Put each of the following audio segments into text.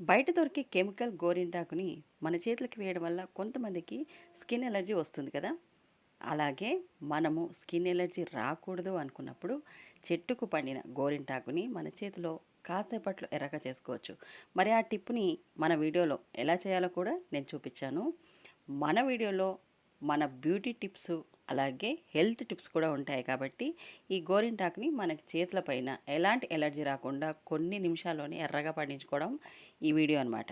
బయట దొరికే కెమికల్ గోరింటాకుని మన చేతులకి వేయడం వల్ల కొంతమందికి స్కిన్ ఎలర్జీ వస్తుంది కదా. అలాగే మనము స్కిన్ ఎలర్జీ రాకూడదు అనుకున్నప్పుడు చెట్టుకు పండిన గోరింటాకుని మన చేతిలో కాసేపట్లో ఎర్రగా చేసుకోవచ్చు. మరి ఆ టిప్ని మన వీడియోలో ఎలా చేయాలో కూడా నేను చూపించాను. మన వీడియోలో మన బ్యూటీ టిప్స్ అలాగే హెల్త్ టిప్స్ కూడా ఉంటాయి కాబట్టి ఈ గోరింటాకుని మనకి చేతుల పైన ఎలాంటి ఎలర్జీ రాకుండా కొన్ని నిమిషాల్లోనే ఎర్రగా పండించుకోవడం ఈ వీడియో అనమాట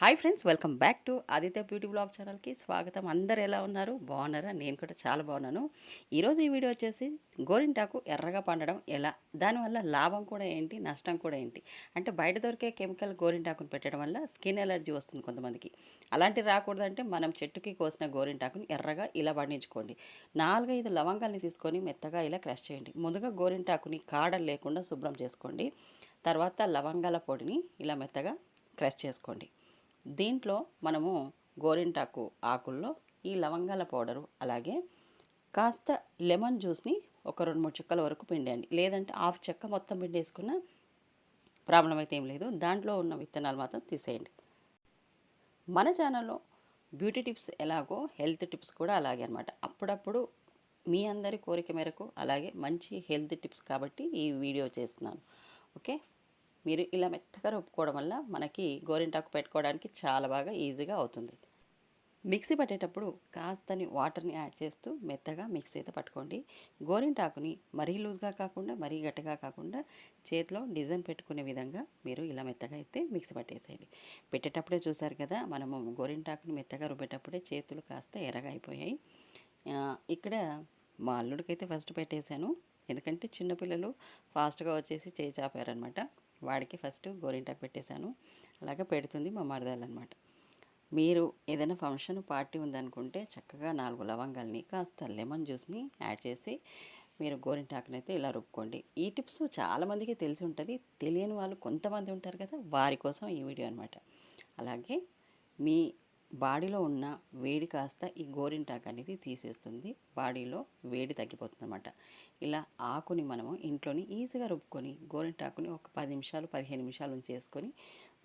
hi friends welcome back to Aditya beauty blog ఛానల్కి స్వాగతం. అందరు ఎలా ఉన్నారు? బాగున్నారా? నేను కూడా చాలా బాగున్నాను. ఈరోజు ఈ వీడియో వచ్చేసి గోరింటాకు ఎర్రగా పండడం ఎలా? దానివల్ల లాభం కూడా ఏంటి? నష్టం కూడా ఏంటి? అంటే బయట దొరికే కెమికల్ గోరింటాకుని పెట్టడం వల్ల స్కిన్ ఎలర్జీ వస్తుంది కొంతమందికి. అలాంటి రాకూడదంటే మనం చెట్టుకి కోసిన గోరింటాకుని ఎర్రగా ఇలా పండించుకోండి. నాలుగైదు లవంగాల్ని తీసుకొని మెత్తగా ఇలా క్రష్ చేయండి. ముందుగా గోరింటాకుని కాడలు లేకుండా శుభ్రం చేసుకోండి. తర్వాత లవంగాల పొడిని ఇలా మెత్తగా క్రష్ చేసుకోండి. దీంట్లో మనము గోరింటాకు ఆకుల్లో ఈ లవంగాల పౌడరు అలాగే కాస్త లెమన్ జ్యూస్ని ఒక రెండు మూడు చుక్కల వరకు పిండండి లేదంటే హాఫ్ చెక్క మొత్తం పిండేసుకున్న ప్రాబ్లం అయితే ఏం లేదు. దాంట్లో ఉన్న విత్తనాలు మాత్రం తీసేయండి. మన ఛానల్లో బ్యూటీ టిప్స్ ఎలాగో హెల్త్ టిప్స్ కూడా అలాగే అనమాట అప్పుడప్పుడు మీ అందరి కోరిక మేరకు అలాగే మంచి హెల్త్ టిప్స్ కాబట్టి ఈ వీడియో చేస్తున్నాను. ఓకే? మీరు ఇలా మెత్తగా రుబ్బుకోవడం వల్ల మనకి గోరింటాకు పెట్టుకోవడానికి చాలా బాగా ఈజీగా అవుతుంది. మిక్సీ పట్టేటప్పుడు కాస్తని వాటర్ని యాడ్ చేస్తూ మెత్తగా మిక్సీ అయితే పట్టుకోండి. గోరింటాకుని మరీ లూజ్గా కాకుండా మరీ గట్టిగా కాకుండా చేతిలో డిజైన్ పెట్టుకునే విధంగా మీరు ఇలా మెత్తగా అయితే మిక్సీ పట్టేసేయండి. పెట్టేటప్పుడే చూసారు కదా మనము గోరింటాకుని మెత్తగా రుబ్బేటప్పుడే చేతులు కాస్త ఎర్రగా అయిపోయాయి. ఇక్కడ మా అల్లుడికైతే ఫస్ట్ పెట్టేశాను. ఎందుకంటే చిన్నపిల్లలు ఫాస్ట్గా వచ్చేసి చేయి చాపారనమాట వాడికి ఫస్ట్ గోరింటాకు పెట్టేశాను. అలాగే పెడుతుంది మా మరదలన్నమాట మీరు ఏదైనా ఫంక్షన్ పార్టీ ఉందనుకుంటే చక్కగా నాలుగు లవంగాల్ని కాస్త లెమన్ జ్యూస్ని యాడ్ చేసి మీరు గోరింటాకుని అయితే ఇలా రుబ్బుకోండి. ఈ టిప్స్ చాలామందికి తెలిసి ఉంటుంది. తెలియని వాళ్ళు కొంతమంది ఉంటారు కదా వారి కోసం ఈ వీడియో అనమాట అలాగే మీ బాడీలో ఉన్న వేడి కాస్త ఈ గోరింటాకు అనేది తీసేస్తుంది. బాడీలో వేడి తగ్గిపోతుంది అనమాట ఇలా ఆకుని మనము ఇంట్లోని ఈజీగా రుబ్బుకొని గోరింటాకుని ఒక పది నిమిషాలు పదిహేను నిమిషాలు ఉంచేసుకొని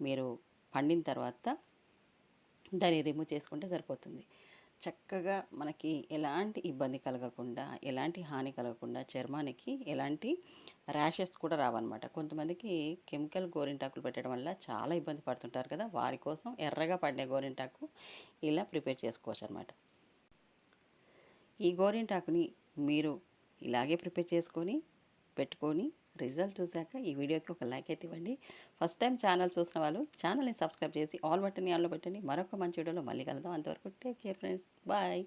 మీరు పండిన తర్వాత దాన్ని రిమూవ్ చేసుకుంటే సరిపోతుంది. చక్కగా మనకి ఎలాంటి ఇబ్బంది కలగకుండా ఎలాంటి హాని కలగకుండా చర్మానికి ఎలాంటి ర్యాషెస్ కూడా రావన్నమాట. కొంతమందికి కెమికల్ గోరింటాకులు పెట్టడం వల్ల చాలా ఇబ్బంది పడుతుంటారు కదా. వారి కోసం ఎర్రగా పడిన గోరింటాకు ఇలా ప్రిపేర్ చేసుకోవచ్చు అనమాట ఈ గోరింటాకుని మీరు ఇలాగే ప్రిపేర్ చేసుకొని పెట్టుకొని రిజల్ట్ చూశాక ఈ వీడియోకి ఒక లైక్ అయితే ఇవ్వండి. ఫస్ట్ టైం ఛానల్ చూసిన వాళ్ళు ఛానల్ని సబ్స్క్రైబ్ చేసి ఆల్ బటన్ ఆన్లో పెట్టండి. మరొక మంచి వీడియోలో మళ్ళీ కలుద్దాం. అంతవరకు టేక్ కేర్ ఫ్రెండ్స్. బాయ్.